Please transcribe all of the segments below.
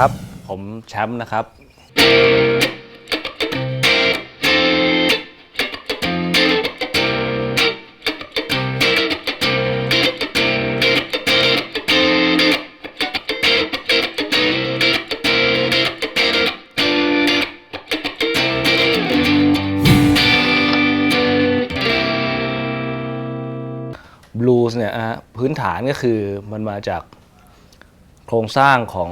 ครับ ผมแชมป์นะครับ บลูส์เนี่ยนะฮะพื้นฐานก็คือมันมาจากโครงสร้างของ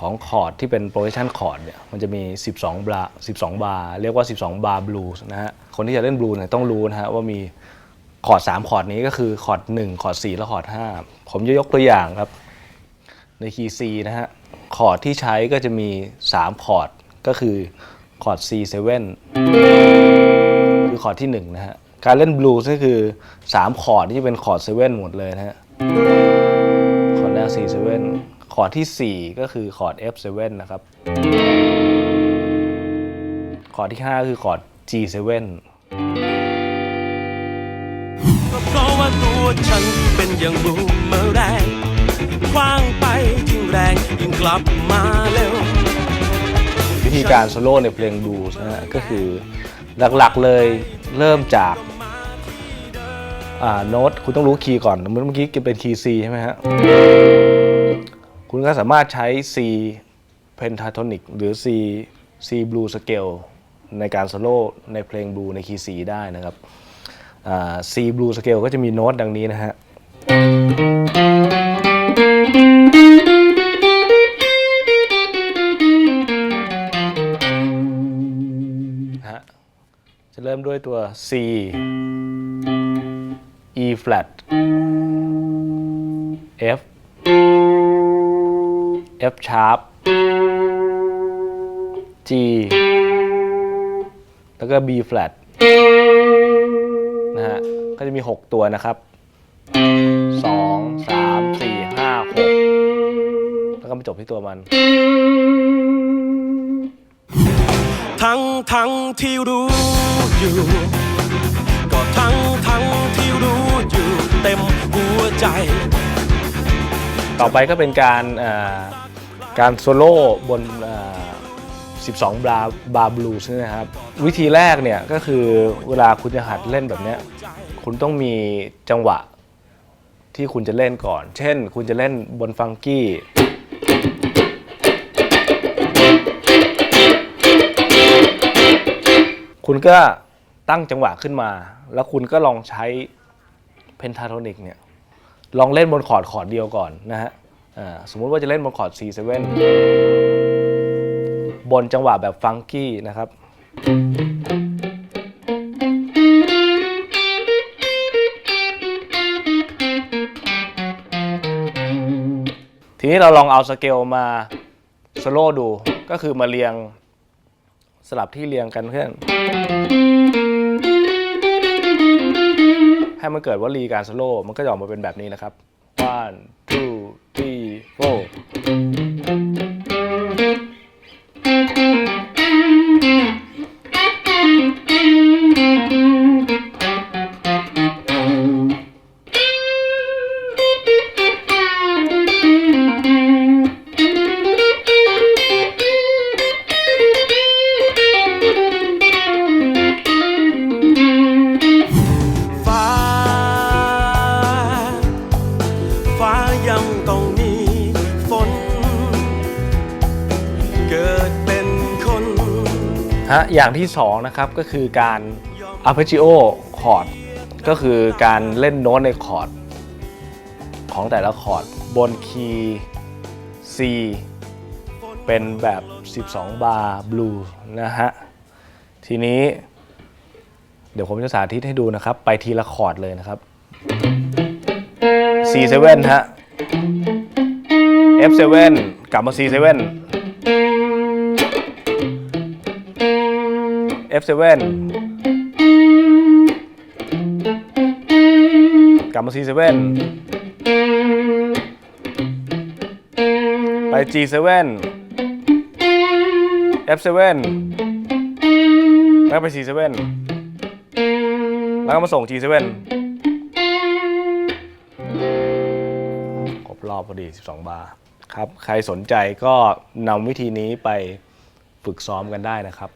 ของคอร์ดที่เป็น progression chord เนี่ยมันจะมี 12 บาร์12 บาร์เรียกว่า 12 บาร์บลูส์นะฮะคนที่จะเล่นบลูส์เนี่ยต้องรู้นะฮะว่ามีคอร์ด3คอร์ดนี้ก็คือคอร์ด1คอร์ด4และคอร์ด5ผมจะยกตัวอย่างครับ ในคีย์ C นะฮะคอร์ดที่ใช้ก็จะมี 3 คอร์ดก็คือคอร์ด C7 คือคอร์ดที่ 1 นะฮะ การเล่นบลูส์ก็คือ 3 คอร์ดที่เป็นคอร์ด7หมดเลยนะฮะคอร์ดแรก C7 อร์ดที่ 4 ก็คือคอร์ด F7 นะครับ คอร์ดที่ 5 คือคอร์ด G7 ก็เพราะว่าตัวฉันเป็นอย่างบูมเมอแรงคว้างไปยิ่งแรงยิ่งกลับมาเร็ว วิธีการโซโล่ในเพลงบลูส์นะฮะก็คือหลักๆเลยเริ่มจากอ่าโน้ตคุณต้องรู้คีย์ก่อนเมื่อกี้เป็นคีย์ C ใช่ไหมฮะ คุณก็สามารถใช้ C pentatonic หรือ C C blue scale ในการโซโล่ในเพลงบลูในคีย์ C ได้นะครับ C blue scale ก็จะมีโน้ตดังนี้นะฮะจะเริ่มด้วยตัว C E flat F F sharp G แล้วก็ B flat นะฮะ ก็จะมี 6 ตัวนะครับ 2 3 4 5 6 แล้วก็มาจบที่ตัวมัน ทั้งทั้งที่รู้อยู่ ก็ทั้งทั้งที่รู้อยู่ เต็มหัวใจ ต่อไปก็เป็นการเอ่อ การโซโล่บน12 บาร์บาร์บลูส์นะครับ วิธีแรกเนี่ยก็คือเวลาคุณจะหัดเล่นแบบนี้คุณต้องมีจังหวะที่คุณจะเล่นก่อน เช่น คุณจะเล่นบนฟังกี้ คุณก็ตั้งจังหวะขึ้นมา แล้วคุณก็ลองใช้เพนทาโทนิกเนี่ยลองเล่นบนคอร์ดคอร์ดเดียวก่อนนะฮะ สมมุติว่าจะเล่นบนคอร์ด C7 บนจังหวะแบบฟังกี้นะครับ ทีนี้เราลองเอาสเกลมาสโลดู ก็คือมาเรียงสลับที่เรียงกันเพื่อน ให้มันเกิดว่ารีการสโลมันก็จะออกมาเป็นแบบนี้นะครับ one ฮะอย่างที่2นะครับก็คือการ arpeggio คอร์ดก็คือการเล่นโน้ตในคอร์ดของแต่ละคอร์ดบนคีย์ C เป็นแบบ 12 บาร์บลูนะฮะ ทีนี้ เดี๋ยวผมจะสาธิตให้ดูนะครับ ไปทีละคอร์ดเลยนะครับ C7 ฮะ F7 กลับมา C7 F7 กลับมา C7 ไป G7 F7 แล้วไป C7 แล้วก็มาส่ง G7 ครบรอบพอดี 12 บาร์ครับ ใครสนใจก็นำวิธีนี้ไปฝึกซ้อมกันได้นะครับ